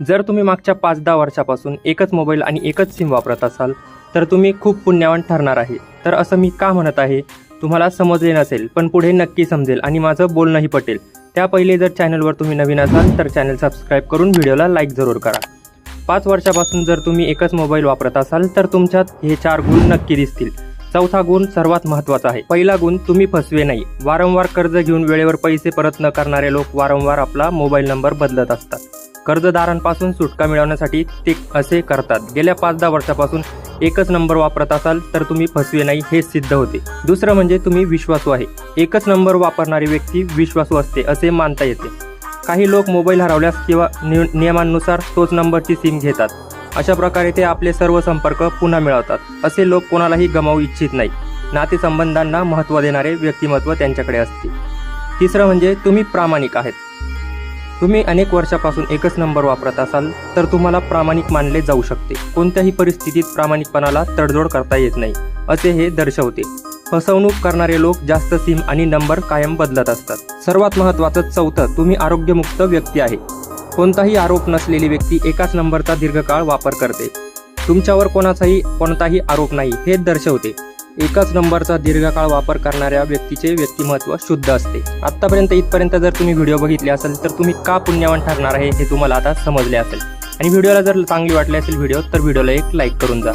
जर तुम्ही मागच्या पाच दहा वर्षापासून एकच मोबाईल आणि एकच सिम वापरत असाल तर तुम्ही खूप पुण्यवान ठरणार आहे. तर असं मी का म्हणत आहे तुम्हाला समजले नसेल पण पुढे नक्की समजेल आणि माझं बोलणंही पटेल. त्या पहिले जर चॅनलवर तुम्ही नवीन असाल तर चॅनल सबस्क्राईब करून व्हिडिओला लाईक जरूर करा. पाच वर्षापासून जर तुम्ही एकच मोबाईल वापरत असाल तर तुमच्यात हे चार गुण नक्की दिसतील. चौथा गुण सर्वात महत्त्वाचा आहे. पहिला गुण तुम्ही फसवे नाही. वारंवार कर्ज घेऊन वेळेवर पैसे परत न करणारे लोक वारंवार आपला मोबाईल नंबर बदलत असतात. कर्जदारांपासून सुटका मिळवण्यासाठी ते असे करतात. गेल्या पाच दहा वर्षापासून एकच नंबर वापरत असाल तर तुम्ही फसवे नाही हे सिद्ध होते. दुसरं म्हणजे तुम्ही विश्वासू आहे. एकच नंबर वापरणारी व्यक्ती विश्वासू असते असे मानता येते. काही लोक मोबाईल हरवल्यास किंवा नियमांनुसार तोच नंबरची सिम घेतात. अशा प्रकारे ते आपले सर्व संपर्क पुन्हा मिळवतात. असे लोक कोणालाही गमावू इच्छित नाही नातेसंबंधांना महत्त्व देणारे व्यक्तिमत्व त्यांच्याकडे असते. तिसरं म्हणजे तुम्ही प्रामाणिक आहेत. तुम्ही अनेक वर्षापासून एकच नंबर वापरत असाल तर तुम्हाला प्रामाणिक मानले जाऊ शकते. कोणत्याही परिस्थितीत प्रामाणिकपणाला तडजोड करता येत नाही. असे हे दर्शवते. फसवणूक करणारे लोक जास्त सिम आणि नंबर कायम बदलत असतात. सर्वात महत्त्वाचं चौथं तुम्ही आरोग्यमुक्त व्यक्ती आहे. कोणताही आरोप नसलेली व्यक्ती एकाच नंबरचा दीर्घकाळ वापर करते. तुमच्यावर कोणाचाही कोणताही आरोप नाही हे दर्शवते. एकाच नंबरचा दीर्घकाळ वापर करणाऱ्या व्यक्तीचे व्यक्तिमत्व शुद्ध असते. आत्तापर्यंत इथपर्यंत जर तुम्ही व्हिडिओ बघितले असेल तर तुम्ही का पुण्यवान ठरणार आहे हे तुम्हाला आता समजले असेल. आणि व्हिडिओला जर चांगली वाटली असेल व्हिडिओ तर व्हिडिओला एक लाईक करून जा.